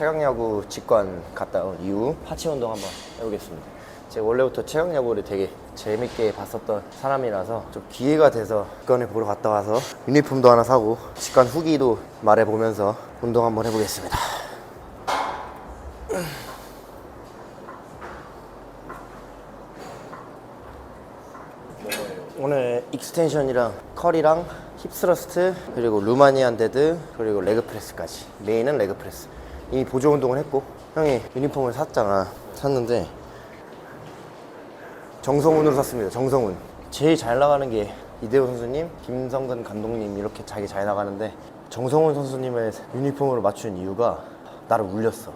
최강야구 직관 갔다 온 이후 하체 운동 한번 해보겠습니다. 제가 원래부터 최강야구를 되게 재밌게 봤었던 사람이라서 좀 기회가 돼서 직관을 보러 갔다 와서 유니폼도 하나 사고 직관 후기도 말해보면서 운동 한번 해보겠습니다. 오늘 익스텐션이랑 컬이랑 힙스러스트 그리고 루마니안 데드 그리고 레그 프레스까지 메인은 레그 프레스 이미 보조 운동을 했고 형이 유니폼을 샀잖아 샀는데 정성훈으로 샀습니다 정성훈 제일 잘 나가는 게 이대호 선수님 김성근 감독님 이렇게 자기 잘 나가는데 정성훈 선수님의 유니폼으로 맞춘 이유가 나를 울렸어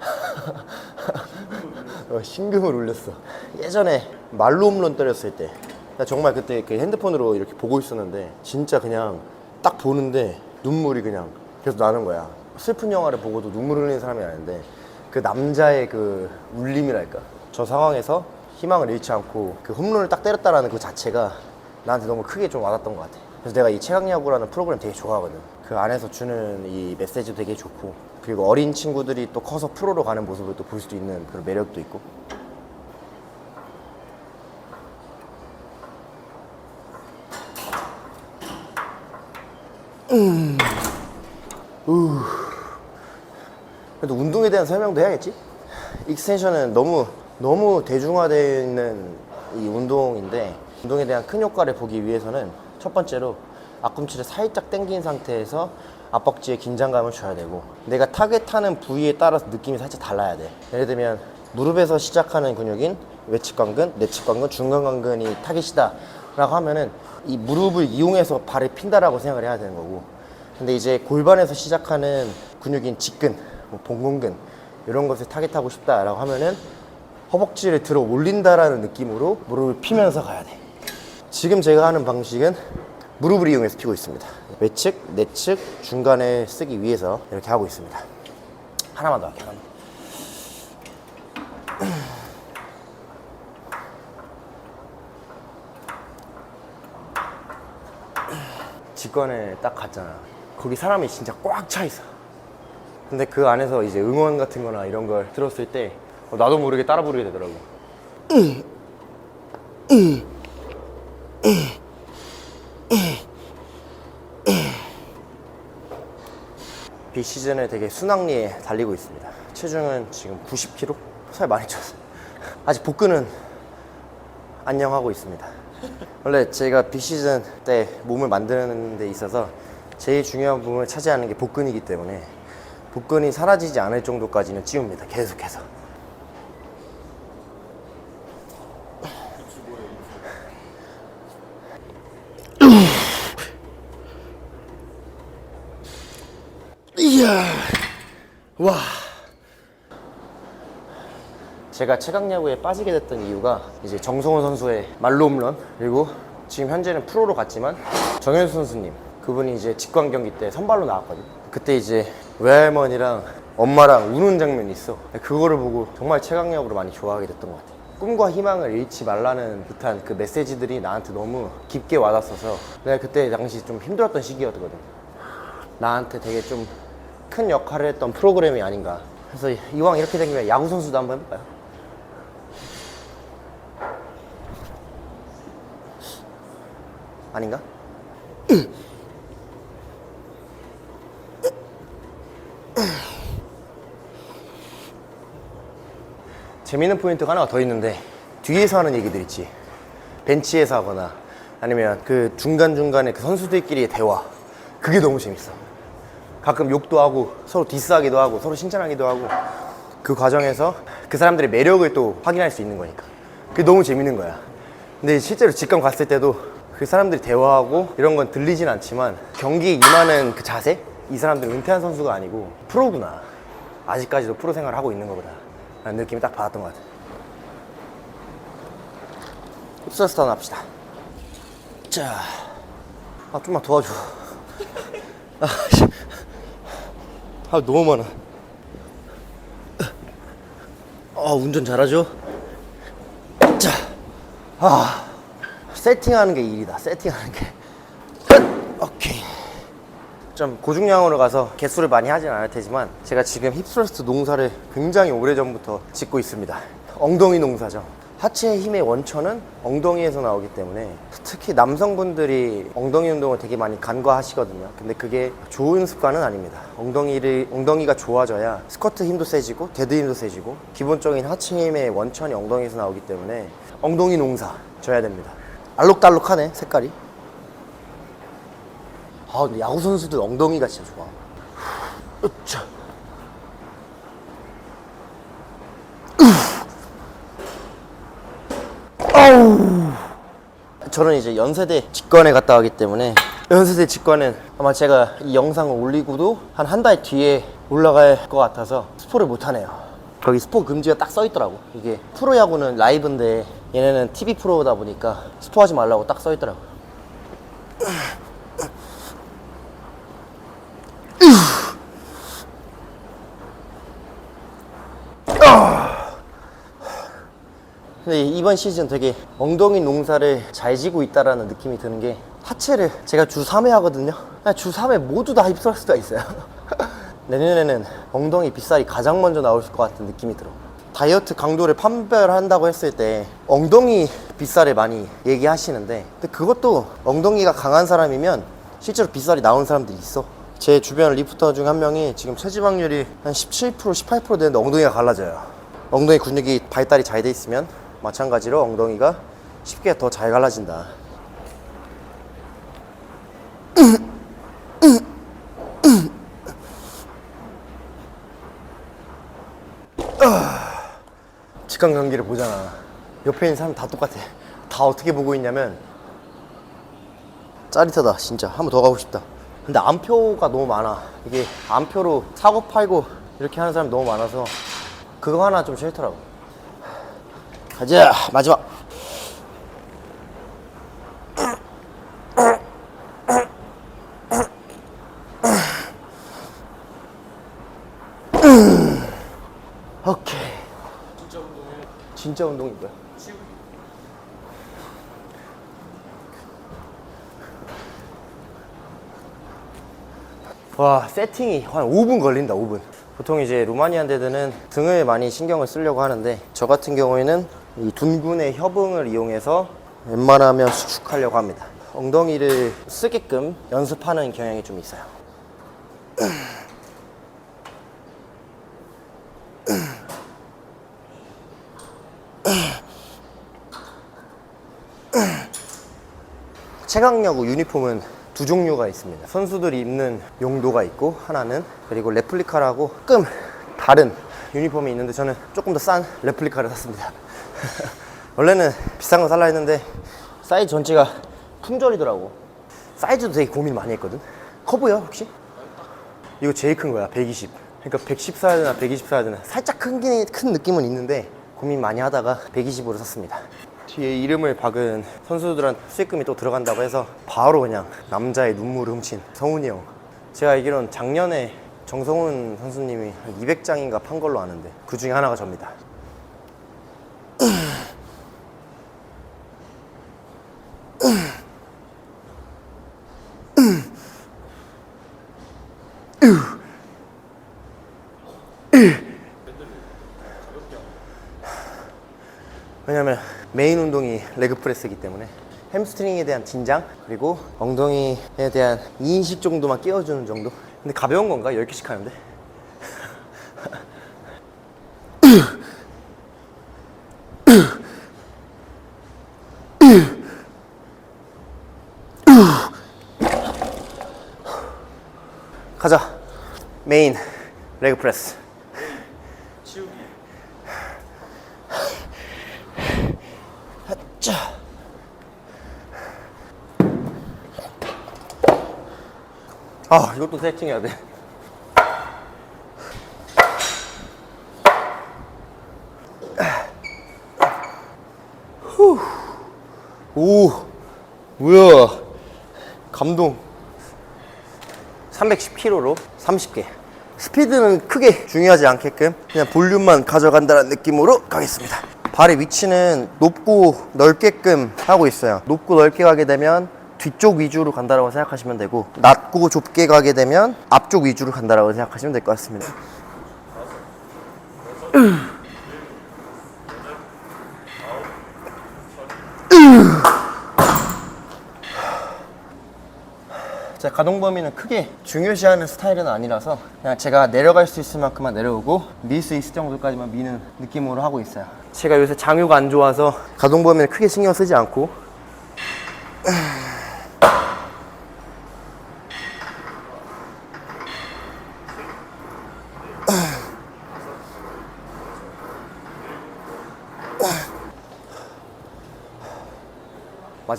어, 심금을 울렸어. 예전에 말로 홈런 때렸을 때, 나 정말 그때 그 핸드폰으로 이렇게 보고 있었는데, 진짜 그냥 딱 보는데 눈물이 그냥 계속 나는 거야. 슬픈 영화를 보고도 눈물 흘리는 사람이 아닌데, 그 남자의 그 울림이랄까. 저 상황에서 희망을 잃지 않고 그 홈런을 딱 때렸다라는 그 자체가 나한테 너무 크게 좀 와닿던 것 같아. 그래서 내가 이 최강야구라는 프로그램 되게 좋아하거든. 그 안에서 주는 이 메시지도 되게 좋고, 그리고 어린 친구들이 또 커서 프로로 가는 모습을 또 볼 수도 있는 그런 매력도 있고. 그래도 운동에 대한 설명도 해야겠지? 익스텐션은 너무 너무 대중화되어 있는 이 운동인데 운동에 대한 큰 효과를 보기 위해서는 첫 번째로 앞꿈치를 살짝 당긴 상태에서 앞벅지에 긴장감을 줘야 되고 내가 타겟하는 부위에 따라서 느낌이 살짝 달라야 돼 예를 들면 무릎에서 시작하는 근육인 외측관근, 내측관근, 중간관근이 타겟이다 라고 하면은 이 무릎을 이용해서 발을 핀다라고 생각을 해야 되는 거고 근데 이제 골반에서 시작하는 근육인 직근, 뭐 봉근근 이런 것을 타겟하고 싶다라고 하면은 허벅지를 들어 올린다라는 느낌으로 무릎을 피면서 가야 돼. 지금 제가 하는 방식은 무릎을 이용해서 피고 있습니다. 외측, 내측, 중간에 쓰기 위해서 이렇게 하고 있습니다. 하나만 더 할게요. 직관에 딱 갔잖아. 거기 사람이 진짜 꽉 차 있어. 근데 그 안에서 이제 응원 같은 거나 이런 걸 들었을 때 어, 나도 모르게 따라 부르게 되더라고. 비 시즌에 되게 순항리에 달리고 있습니다. 체중은 지금 90kg? 살 많이 쪘어요. 아직 복근은 안녕하고 있습니다. 원래 제가 비시즌 때 몸을 만드는 데 있어서 제일 중요한 부분을 차지하는 게 복근이기 때문에 복근이 사라지지 않을 정도까지는 찌웁니다. 계속해서. 이야, 와. 제가 최강야구에 빠지게 됐던 이유가 이제 정성호 선수의 말로 홈런 그리고 지금 현재는 프로로 갔지만 정현수 선수님 그분이 이제 직관 경기 때 선발로 나왔거든. 그때 이제 외할머니랑 엄마랑 우는 장면이 있어. 그거를 보고 정말 최강야구를 많이 좋아하게 됐던 것 같아. 꿈과 희망을 잃지 말라는 듯한 그 메시지들이 나한테 너무 깊게 와닿아서 내가 그때 당시 좀 힘들었던 시기였거든. 나한테 되게 좀 큰 역할을 했던 프로그램이 아닌가. 그래서 이왕 이렇게 되면 야구 선수도 한번 해볼까요? 아닌가? 재밌는 포인트가 하나가 더 있는데 뒤에서 하는 얘기들 있지. 벤치에서 하거나 아니면 그 중간중간에 그 선수들끼리의 대화. 그게 너무 재밌어. 가끔 욕도 하고 서로 디스하기도 하고 서로 칭찬하기도 하고 그 과정에서 그 사람들의 매력을 또 확인할 수 있는 거니까. 그게 너무 재밌는 거야. 근데 실제로 직관 갔을 때도 그 사람들이 대화하고 이런 건 들리진 않지만 경기에 임하는 그 자세? 이 사람들은 은퇴한 선수가 아니고 프로구나. 아직까지도 프로 생활을 하고 있는 거구나 느낌이 딱 받았던 것 같아 흡수스턴 합시다 자, 아 좀만 도와줘 아, 씨. 아 너무 많아 아 운전 잘하죠? 자, 아 세팅하는 게 일이다. 세팅하는 게. 좀 고중량으로 가서 개수를 많이 하진 않을 테지만 제가 지금 힙스러스트 농사를 굉장히 오래전부터 짓고 있습니다. 엉덩이 농사죠. 하체의 힘의 원천은 엉덩이에서 나오기 때문에 특히 남성분들이 엉덩이 운동을 되게 많이 간과하시거든요. 근데 그게 좋은 습관은 아닙니다. 엉덩이를 엉덩이가 좋아져야 스쿼트 힘도 세지고 데드 힘도 세지고 기본적인 하체 힘의 원천이 엉덩이에서 나오기 때문에 엉덩이 농사 져야 됩니다. 알록달록하네 색깔이. 아 근데 야구 선수들 엉덩이가 진짜 좋아. 아우. 저는 이제 연세대 직관에 갔다 가기 때문에 연세대 직관은 아마 제가 이 영상을 올리고도 한 한 달 뒤에 올라갈 것 같아서 스포를 못 하네요. 거기 스포 금지가 딱 써 있더라고. 이게 프로야구는 라이브인데 얘네는 TV 프로다 보니까 스포하지 말라고 딱 써 있더라고. 근데 이번 시즌 되게 엉덩이 농사를 잘 지고 있다라는 느낌이 드는 게 하체를 제가 주 3회 하거든요. 주 3회 모두 다 힙스할 수가 있어요. 내년에는 엉덩이 빗살이 가장 먼저 나올 것 같은 느낌이 들어. 다이어트 강도를 판별한다고 했을 때 엉덩이 빗살을 많이 얘기하시는데 근데 그것도 엉덩이가 강한 사람이면 실제로 빗살이 나오는 사람들이 있어. 제 주변 리프터 중 한 명이 지금 체지방률이 한 17% 18% 되는데 엉덩이가 갈라져요. 엉덩이 근육이 발달이 잘 돼 있으면 마찬가지로 엉덩이가 쉽게 더 잘 갈라진다. 직관 경기를 보잖아. 옆에 있는 사람 다 똑같아. 다 어떻게 보고 있냐면 짜릿하다 진짜 한 번 더 가고 싶다. 근데 안표가 너무 많아. 이게 안표로 사고 팔고 이렇게 하는 사람이 너무 많아서 그거 하나 좀 싫더라고. 가자 마지막. 진짜 뭐야? 와 세팅이 한 5분 걸린다 5분 보통 이제 루마니안 데드는 등을 많이 신경을 쓰려고 하는데 저 같은 경우에는 이 둔근의 협응을 이용해서 웬만하면 수축하려고 합니다 엉덩이를 쓰게끔 연습하는 경향이 좀 있어요 최강야구 유니폼은 두 종류가 있습니다. 선수들이 입는 용도가 있고 하나는 그리고 레플리카라고 조금 다른 유니폼이 있는데 저는 조금 더 싼 레플리카를 샀습니다. 원래는 비싼 거 살라 했는데 사이즈 전체가 품절이더라고. 사이즈도 되게 고민 많이 했거든. 커 보여 혹시? 이거 제일 큰 거야 120. 그러니까 110 사야 되나 120 사야 되나 살짝 큰, 게- 큰 느낌은 있는데 고민 많이 하다가 120으로 샀습니다. 뒤에 이름을 박은 선수들한테 수익금이 또 들어간다고 해서 바로 그냥 남자의 눈물을 훔친 성훈이 형. 제가 알기로는 작년에 정성훈 선수님이 한 200장인가 판 걸로 아는데 그 중에 하나가 접니다. 왜냐면 메인 운동이 프레스이기 때문에 햄스트링에 대한 긴장 그리고 엉덩이에 대한 이인식 정도만 끼워주는 정도 근데 가벼운 건가? 10개씩 하는데 가자 메인 레그 프레스 자. 아, 이것도 세팅해야 돼. 후. 오, 뭐야. 감동. 310kg로 30개. 스피드는 크게 중요하지 않게끔 그냥 볼륨만 가져간다는 느낌으로 가겠습니다. 발의 위치는 높고 넓게끔 하고 있어요. 높고 넓게 가게 되면 뒤쪽 위주로 간다라고 생각하시면 되고 낮고 좁게 가게 되면 앞쪽 위주로 간다라고 생각하시면 될 것 같습니다. 제 가동 범위는 크게 중요시하는 스타일은 아니라서 그냥 제가 내려갈 수 있을 만큼만 내려오고 밀 수 있을 정도까지만 미는 느낌으로 하고 있어요. 제가 요새 장유가 안 좋아서 가동 범위를 크게 신경 쓰지 않고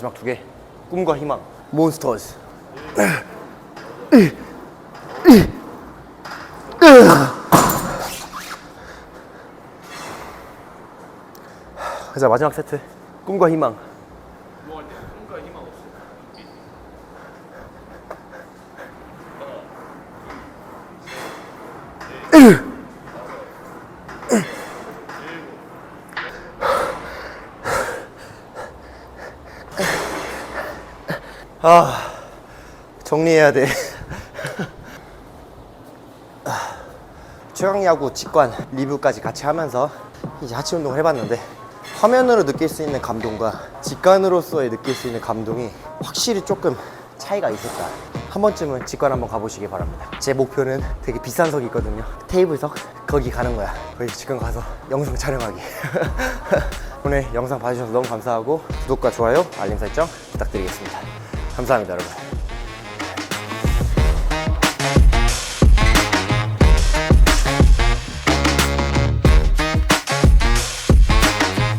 마지막 두 개. 꿈과 희망. 몬스터즈. 자 마지막 세트. 꿈과 희망. 아 정리해야 돼. 아, 최강야구 직관 리뷰까지 같이 하면서 이제 하체 운동을 해봤는데 화면으로 느낄 수 있는 감동과 직관으로서의 느낄 수 있는 감동이 확실히 조금 차이가 있었다. 한 번쯤은 직관 한번 가보시기 바랍니다. 제 목표는 되게 비싼 석이 있거든요. 테이블석 거기 가는 거야. 거기 직관 가서 영상 촬영하기. 오늘 영상 봐주셔서 너무 감사하고 구독과 좋아요, 알림 설정 부탁드리겠습니다. 감사합니다, 여러분.